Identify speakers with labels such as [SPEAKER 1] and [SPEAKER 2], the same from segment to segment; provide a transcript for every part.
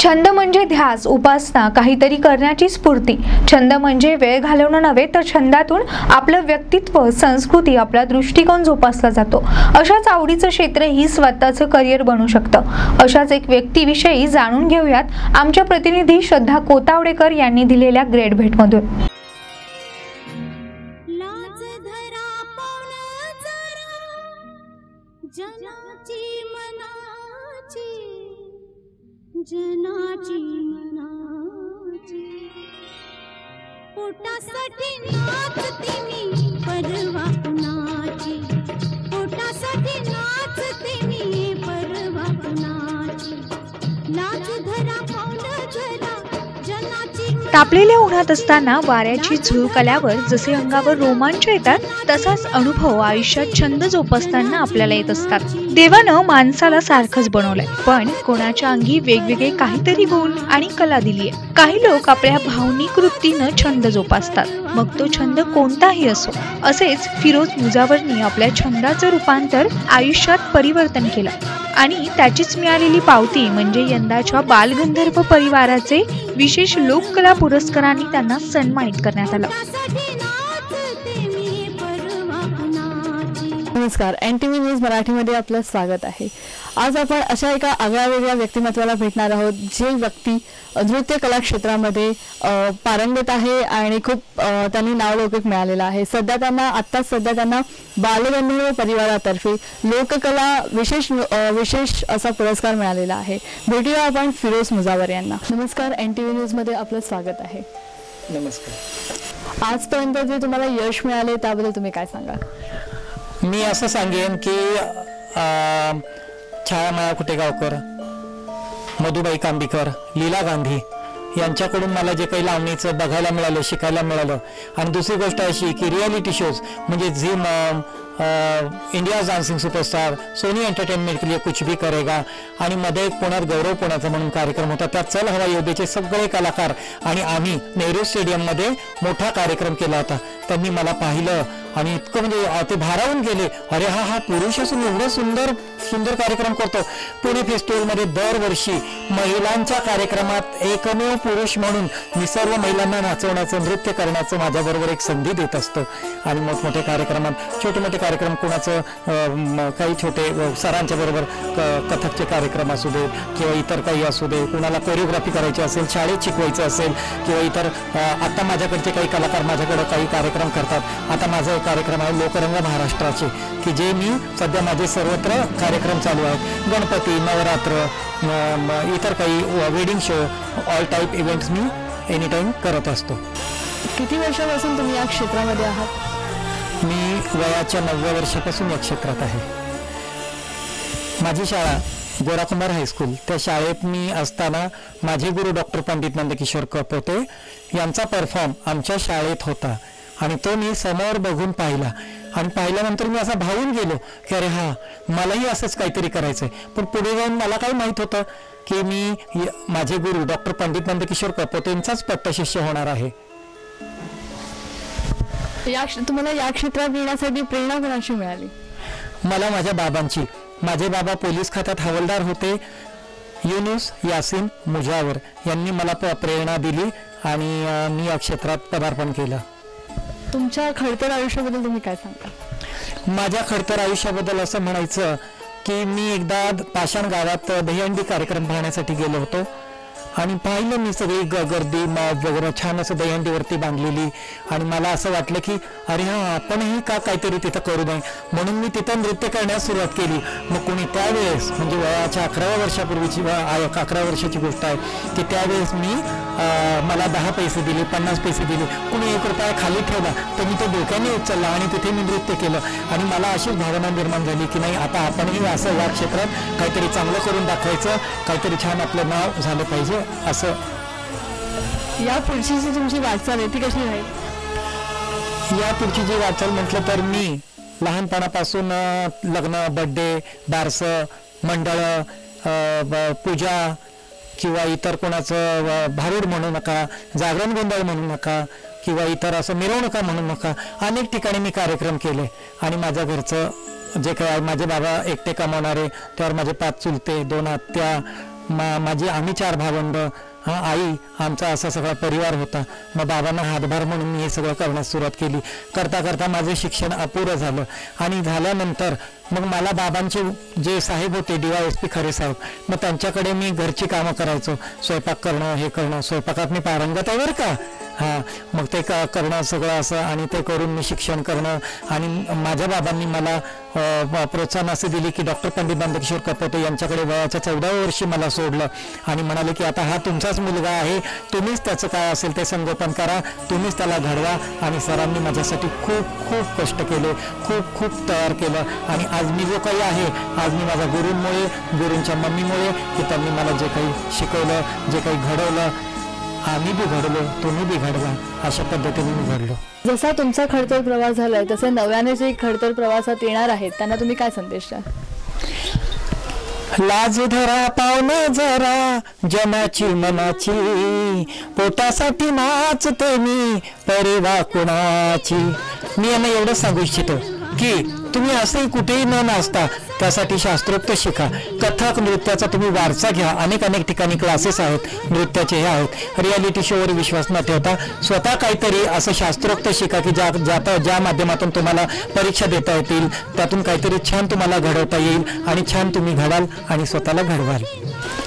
[SPEAKER 1] छंद म्हणजे ध्यास उपासना काहीतरी करण्याची स्फूर्ती. छंद म्हणजे वेळ घालवणं नव्हे तर छंदातून आपलं व्यक्तित्व संस्कृती आपला दृष्टिकोन जोपासला जातो. अशाच आवडीचं क्षेत्र ही स्वतःचं करिअर बनू शकतं. अशाच एक व्यक्तीविषयी जाणून घेऊयात आमच्या प्रतिनिधी श्रद्धा कोतावडेकर यांनी दिलेल्या ग्रेड भेटमधून.
[SPEAKER 2] जनाची मनाची. पोटासाठी नाचते मी परवा कुणाची पोटासाठी नाचते मी परवा कुणाची लाज धरा जरा जनाची
[SPEAKER 1] तापलेल्या उन्हात असताना वाऱ्याची झुळूक आल्यावर जसे अंगावर रोमांच येतात तसाच अनुभव आयुष्यात छंद जोपासताना आपल्याला येत असतात. देवानं माणसाला सारखंच बनवलंय. पण कोणाच्या अंगी वेगवेगळे काहीतरी गुण आणि कला दिलीये. काही लोक आपल्या भावनिक वृत्तीनं छंद जोपासतात. मग तो छंद कोणताही असो असेच फिरोज मुजावरनी आपल्या छंदाचं रूपांतर आयुष्यात परिवर्तन केलं. आणि त्याचीच मिळालेली पावती म्हणजे यंदाच्या बालगंधर्व परिवाराचे विशेष लोककला पुरस्कारांनी त्यांना सन्मानित करण्यात आलं.
[SPEAKER 3] नमस्कार एन टी व्ही न्यूज मराठीमध्ये आपलं स्वागत आहे. आज आपण अशा एका आगळ्या वेगळ्या व्यक्तिमत्वाला भेटणार आहोत जे व्यक्ती नृत्य कला क्षेत्रामध्ये पारंगत आहे आणि खूप त्यांनी नावलौकिक मिळालेलं आहे. सध्या त्यांना आत्ताच सध्या त्यांना बालगंधर्व परिवारातर्फे लोककला विशेष विशेष असा पुरस्कार मिळालेला आहे. भेटूया आपण फिरोज मुजावर यांना. नमस्कार एन टी व्ही न्यूजमध्ये आपलं स्वागत आहे.
[SPEAKER 4] नमस्कार.
[SPEAKER 3] आजपर्यंत जे तुम्हाला यश मिळाले त्याबद्दल तुम्ही काय सांगाल?
[SPEAKER 4] मी असं सांगेन की छायामाया कुटेगावकर मधुबाई कांबीकर लीला गांधी यांच्याकडून मला जे काही लावणीचं बघायला मिळालं शिकायला मिळालं. आणि दुसरी गोष्ट अशी की रियालिटी शोज म्हणजे Zee mom India dancing superstar Sony entertainment के लिए कुछ भी करेगा। आणि मध्ये एक पुण्यात गौरव पुण्याचा म्हणून कार्यक्रम होता. त्यात चल हवा योद्धेचे सगळे कलाकार आणि आम्ही नेहरू स्टेडियममध्ये मोठा कार्यक्रम केला होता. त्यांनी मला पाहिलं आणि इतकं म्हणजे ते भारावून गेले. अरे हा हा पुरुष असून एवढं सुंदर सुंदर कार्यक्रम करतो. पुणे फेस्टिवलमध्ये दरवर्षी महिलांच्या कार्यक्रमात एकमेव पुरुष म्हणून मी सर्व महिलांना नाचवण्याचं नृत्य करण्याचं माझ्याबरोबर एक संधी देत असतो. आणि मोठमोठ्या कार्यक्रमात छोटे मोठे कार्यक्रम कोणाचं काही छोटे सरांच्या बरोबर क- कथकचे कार्यक्रम असू दे किंवा इतर काही असू दे कुणाला कोरिओग्राफी करायची असेल शाळेत शिकवायचं असेल किंवा इतर आत्ता आता माझ्याकडचे काही कलाकार माझ्याकडे काही कार्यक्रम करतात. आता माझा एक कार्यक्रम आहे लोकरंग महाराष्ट्राचे की जे मी सध्या माझे सर्वत्र कार्यक्रम चालू आहेत. गणपती नवरात्र इतर काही wedding show all type events मी एनी टाईम करत असतो.
[SPEAKER 3] किती वर्षापासून तुम्ही या क्षेत्रामध्ये आहात?
[SPEAKER 4] मी वयाच्या नवव्या वर्षापासून या क्षेत्रात आहे. माझी शाळा गोराकुमार हायस्कूल त्या शाळेत मी असताना माझे गुरु डॉक्टर पंडित नंदकिशोर कपोते यांचा परफॉर्म आमच्या शाळेत होता. आणि तो मी समोर बघून पाहिला. आणि पाहिल्यानंतर मी असा भावून गेलो की अरे हा मलाही असंच काहीतरी करायचंय. पण पुढे जाऊन मला काय माहीत होतं की मी माझे गुरु डॉक्टर पंडित नंदकिशोर कपोतेंचाच पट्टशिष्य होणार आहे.
[SPEAKER 3] या तुम्हाला या क्षेत्रात येण्यासाठी प्रेरणा कोणाची मिळाली?
[SPEAKER 4] मला माझ्या बाबांची. माझे बाबा पोलीस खात्यात हवालदार होते. युनुस यासिन मुजावर यांनी मला प्रेरणा दिली आणि मी या क्षेत्रात पदार्पण केलं.
[SPEAKER 3] तुमच्या खडतर आयुष्याबद्दल तुम्ही काय सांगा
[SPEAKER 4] माझ्या खडतर आयुष्याबद्दल असं म्हणायचं की मी एकदा पाषाण गावात दहीहंडी कार्यक्रम पाहण्यासाठी गेलो होतो. आणि पाहिलं मी सगळी ग गर्दी मॉब वगैरे छान असं दहीहंडीवरती बांधलेली. आणि मला असं वाटलं की अरे हा आपणही का काहीतरी तिथं करू नये? म्हणून मी तिथं नृत्य करण्यास सुरुवात केली. मग कोणी त्यावेळेस म्हणजे वयाच्या अकराव्या वर्षापूर्वीची अकरा वर्षाची गोष्ट आहे की त्यावेळेस मी मला दहा पैसे दिले पन्नास पैसे दिले. कुणी एक रुपया खाली ठेवला तर मी तो डोक्याने उचलला आणि तिथे मी नृत्य केलं. आणि मला अशीच भावना निर्माण झाली की नाही आता आपणही असं या क्षेत्रात काहीतरी चांगलं करून दाखवायचं काहीतरी छान आपलं नाव झालं पाहिजे असं.
[SPEAKER 3] या पुढची जी तुमची वाटचाल आहे ती कशी राहील
[SPEAKER 4] या पुढची जी वाटचाल म्हटलं तर मी लहानपणापासून लग्न बड्डे बारसं मंडळ पूजा किंवा इतर कोणाचं भारूड म्हणू नका जागरण गोंधळ म्हणू नका किंवा इतर असं मिरवणुका म्हणू नका अनेक ठिकाणी मी कार्यक्रम केले. आणि माझ्या घरचं जे काय माझे बाबा एकटे कमावणारे त्यावर माझे पाच चुलते दोन आत्या मा माझी आम्ही चार भावंड हा आई आमचा असा सगळा परिवार होता. मग बाबांना हातभार म्हणून मी हे सगळं करण्यास सुरुवात केली. करता करता माझं शिक्षण अपुरं झालं. आणि झाल्यानंतर मग मला बाबांचे जे साहेब होते डी वाय एस पी खरे साहेब मग त्यांच्याकडे मी घरची कामं करायचो. स्वयंपाक करणं हे करणं स्वयंपाकात मी पारंगत आहे बरं का? हां मग ते क करणं सगळं असं आणि ते करून मी शिक्षण करणं आणि माझ्या बाबांनी मला प्रोत्साहन असे दिले की डॉक्टर पंडित नंदकिशोर कपोते यांच्याकडे वयाच्या चौदाव्या वर्षी मला सोडलं आणि म्हणाले की आता हा तुमचाच मुलगा आहे तुम्हीच त्याचं काय असेल ते संगोपन करा तुम्हीच त्याला घडवा आणि सरांनी माझ्यासाठी खूप खूप कष्ट केले खूप खूप तयार केलं आणि आज मी जो काही आहे आज मी माझ्या गुरूंमुळे गुरूंच्या मम्मीमुळे की त्यांनी मला जे काही शिकवलं जे काही घडवलं आम्ही बी घडलो तुम्ही बी घडवा अशा पद्धतीने मी घडलो.
[SPEAKER 3] जसा तुमचा खडतर प्रवास झालाय तसे नव्याने जे खडतर प्रवासात येणार आहेत त्यांना तुम्ही काय संदेश द्याल?
[SPEAKER 4] लाज धरा पावनं जरा जनाची मनाची. पोटासाठी नाचते मी परिवा कुणाची? मी यांना एवढं सांगू इच्छितो की तुम्ही असंही कुठेही न नाचता त्यासाठी शास्त्रोक्त शिका. कथक नृत्याचा तुम्ही वारसा घ्या. अनेक अनेक ठिकाणी क्लासेस आहेत. नृत्याचे हे आहेत. रियालिटी शोवर विश्वास न ठेवता स्वतः काहीतरी असं शास्त्रोक्त शिका की ज्या जाता ज्या माध्यमातून तुम्हाला परीक्षा देता येतील. त्यातून काहीतरी छान तुम्हाला घडवता येईल आणि छान तुम्ही घडाल आणि स्वतःला घडवाल.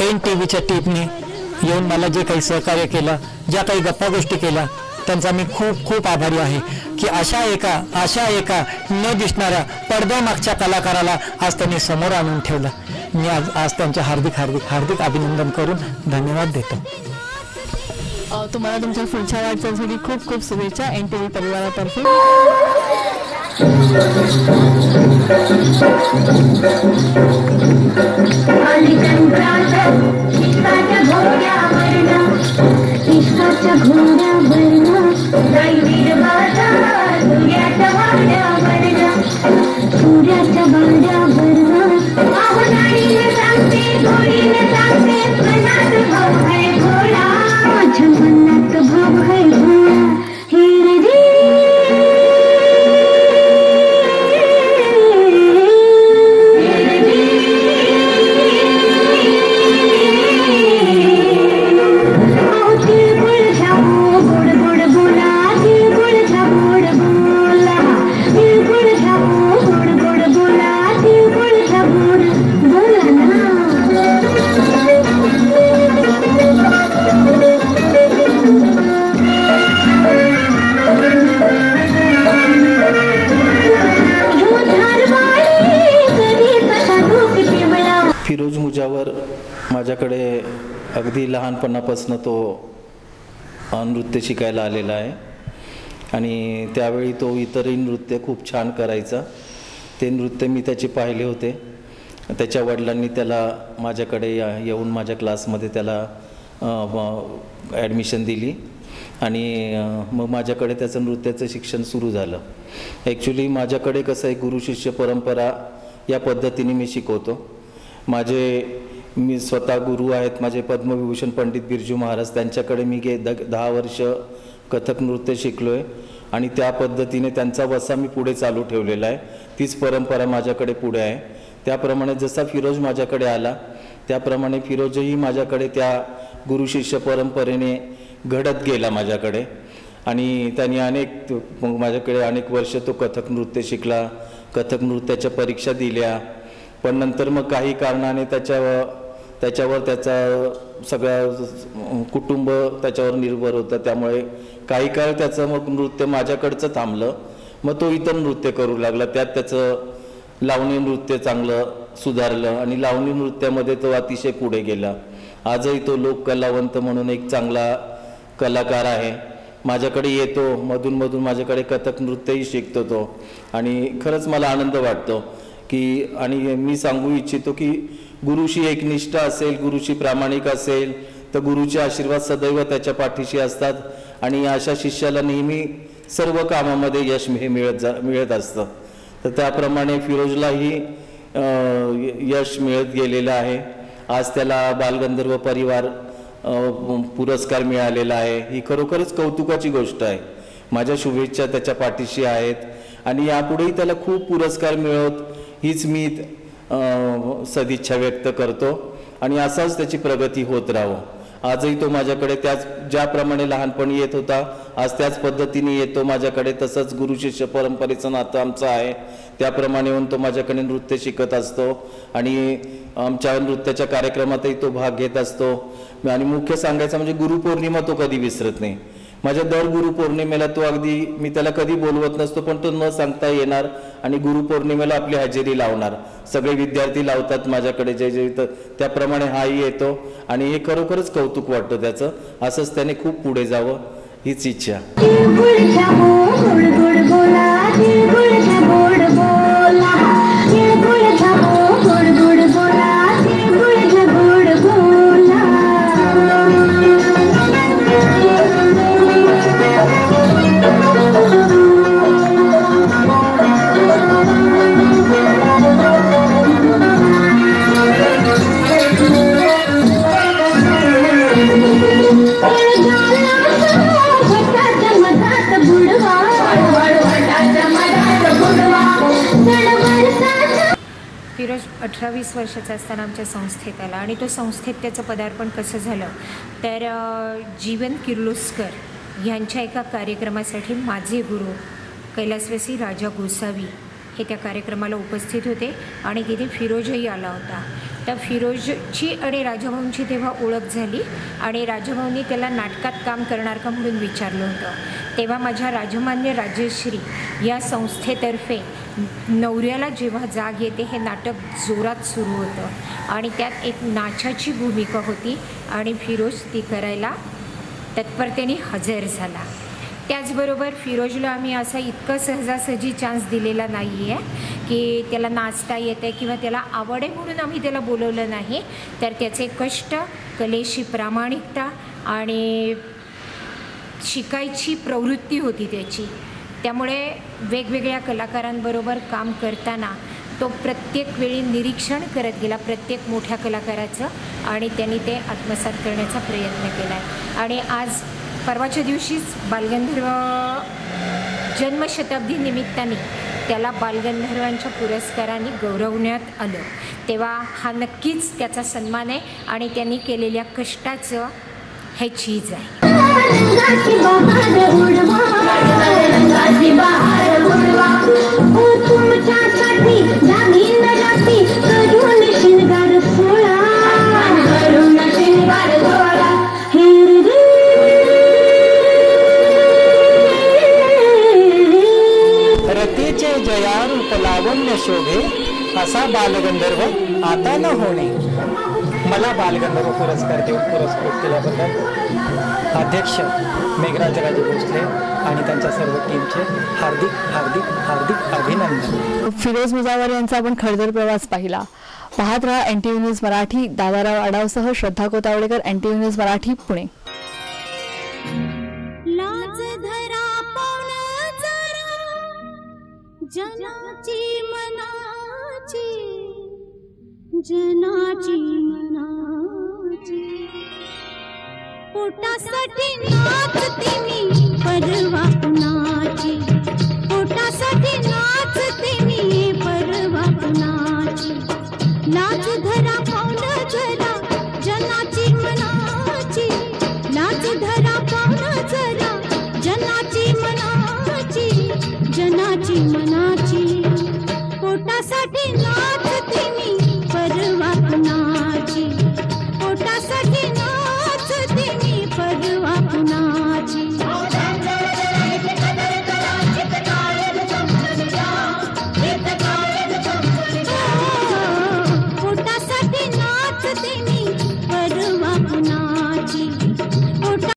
[SPEAKER 4] एन टी व्हीच्या टीपने येऊन मला जे काही सहकार्य केलं ज्या काही गप्पा गोष्टी केल्या त्यांचा मी खूप खूप आभारी आहे की अशा एका अशा एका न दिसणाऱ्या पडद्यामागच्या कलाकाराला आज त्यांनी समोर आणून ठेवलं. मी आज आज त्यांचे हार्दिक हार्दिक हार्दिक अभिनंदन करून धन्यवाद देतो.
[SPEAKER 3] अ, तुम्हाला तुमच्या पुढच्या वाटचालीसाठी खूप खूप शुभेच्छा एन टी व्ही परिवारातर्फे
[SPEAKER 5] Pura tabanda लहानपणापासून तो नृत्य शिकायला आलेला आहे. आणि त्यावेळी तो इतरही नृत्य खूप छान करायचा. ते नृत्य मी त्याचे पाहिले होते. त्याच्या वडिलांनी त्याला माझ्याकडे या- येऊन माझ्या क्लासमध्ये त्याला ॲडमिशन दिली. आणि मग माझ्याकडे त्याचं नृत्याचं शिक्षण सुरू झालं. ॲक्च्युली माझ्याकडे कसं आहे गुरु शिष्य परंपरा या पद्धतीने मी शिकवतो. माझे मी स्वतः गुरु आहेत. माझे पद्मविभूषण पंडित बिरजू महाराज त्यांच्याकडे मी गे द दहा वर्ष कथक नृत्य शिकलो आहे आणि त्या पद्धतीने त्यांचा वसा मी पुढे चालू ठेवलेला आहे. तीच परंपरा माझ्याकडे पुढे आहे. त्याप्रमाणे जसा फिरोज माझ्याकडे आला त्याप्रमाणे फिरोजही माझ्याकडे त्या गुरु शिष्य परंपरेने घडत गेला माझ्याकडे. आणि त्यांनी अनेक मग माझ्याकडे अनेक वर्ष तो कथक नृत्य शिकला कथक नृत्याच्या परीक्षा दिल्या. पण नंतर मग काही कारणाने त्याच्या त्याच्यावर त्याचा सगळं कुटुंब त्याच्यावर निर्भर होतं. त्यामुळे काही काळ त्याचं मग नृत्य माझ्याकडचं थांबलं. मग तो इतर नृत्य करू लागला. त्यात त्याचं लावणी नृत्य चांगलं सुधारलं आणि लावणी नृत्यामध्ये तो अतिशय पुढे गेला. आजही तो लोक कलावंत म्हणून एक चांगला कलाकार आहे. माझ्याकडे येतो मधूनमधून माझ्याकडे कथक नृत्यही शिकतो तो. आणि खरंच मला आनंद वाटतो की आणि मी सांगू इच्छितो की गुरुशी एकनिष्ठ असेल गुरुशी प्रामाणिक असेल तर गुरुचे आशीर्वाद सदैव त्याच्या पाठीशी असतात. आणि अशा शिष्याला नेहमी सर्व कामामध्ये यश हे मिळत जा मिळत असतं. तर त्याप्रमाणे फिरोजलाही य- यश मिळत गेलेलं आहे. आज त्याला बालगंधर्व परिवार पुरस्कार मिळालेला आहे. ही खरोखरच कौतुकाची गोष्ट आहे. माझ्या शुभेच्छा त्याच्या पाठीशी आहेत. आणि यापुढेही त्याला खूप पुरस्कार मिळत हीच मी सदिच्छा व्यक्त करतो आणि असाच त्याची प्रगती होत राहावं आजही तो माझ्याकडे त्याच ज्याप्रमाणे लहानपणी येत होता आज त्याच पद्धतीने येतो माझ्याकडे. तसंच गुरुशिष्य परंपरेचं नातं आमचं आहे. त्याप्रमाणे येऊन तो माझ्याकडे नृत्य शिकत असतो आणि आमच्या नृत्याच्या कार्यक्रमातही तो भाग घेत असतो. आणि मुख्य सांगायचं म्हणजे गुरुपौर्णिमा तो कधी विसरत नाही. माझ्या दर गुरुपौर्णिमेला तो अगदी मी त्याला कधी बोलवत नसतो पण तो न सांगता येणार आणि गुरुपौर्णिमेला आपली हजेरी लावणार. सगळे विद्यार्थी लावतात माझ्याकडे जे जे त्याप्रमाणे हाही येतो आणि हे खरोखरच कौतुक वाटतं त्याचं. असंच त्याने खूप पुढे जावं हीच इच्छा.
[SPEAKER 6] फिरोज अठरा वीस वर्षाचा असताना आमच्या संस्थेत आला आणि तो संस्थेत त्याचं पदार्पण कसं झालं? तर जीवन किर्लोस्कर ह्यांच्या एका कार्यक्रमासाठी माझे गुरु कैलासवासी राजा गोसावी हे त्या कार्यक्रमाला उपस्थित होते आणि तिथे फिरोजही आला होता. त्या फिरोजची आणि राजाभाऊंची तेव्हा ओळख झाली आणि राजाभाऊंनी त्याला नाटकात काम करणार का म्हणून विचारलं होतं. तेव्हा माझ्या राजमान्य राजश्री या संस्थेतर्फे नवऱ्याला जेव्हा जाग येते हे नाटक जोरात सुरू होतं आणि त्यात एक नाचाची भूमिका होती आणि फिरोज ती करायला तत्परतेने हजर झाला. त्याचबरोबर फिरोजला आम्ही असा इतकं सहजासहजी चान्स दिलेला नाही आहे की त्याला नाचता येतं किंवा त्याला आवड आहे म्हणून आम्ही त्याला बोलवलं नाही. तर त्याचे कष्ट कलेशी प्रामाणिकता आणि शिकायची प्रवृत्ती होती त्याची. त्यामुळे वेगवेगळ्या कलाकारांबरोबर काम करताना तो प्रत्येक वेळी निरीक्षण करत गेला प्रत्येक मोठ्या कलाकाराचं आणि त्यांनी ते आत्मसात करण्याचा प्रयत्न केला आहे आणि आज परवाच्या दिवशीच बालगंधर्व जन्मशताब्दी निमित्ताने त्याला बालगंधर्वांच्या पुरस्काराने गौरवण्यात आलं. तेव्हा हा नक्कीच त्याचा सन्मान आहे आणि त्यांनी केलेल्या कष्टाचं हे चीज आहे.
[SPEAKER 4] शोभे. असा बालगंधर्व आता न होणे. मला बालगंधर्व पुरस्कार देऊन पुरस्कृत केल्याबद्दल अध्यक्ष मेघराजराजे भोसले आणि त्यांच्या सर्व टीमचे हार्दिक हार्दिक हार्दिक अभिनंदन.
[SPEAKER 3] फिरोज मुजावर यांचा आपण खडतर प्रवास पाहिला. पाहत राहा N T news Marathi Dadarao आडावसह Shraddha Kotawadekar N T news Marathi Pune.
[SPEAKER 2] लाज धरा पाऊण जरा जनाची मनाची जनाची मनाची. पोटासाठी नाचते मी परवा कुणाची. पोटासाठी नाचते मी परवा कुणाची. लाज धरा पाऊण जरा जनाची मनाची. लाज धरा पाऊण जरा जनाची मनाची. जनाची मनाची. certainly not.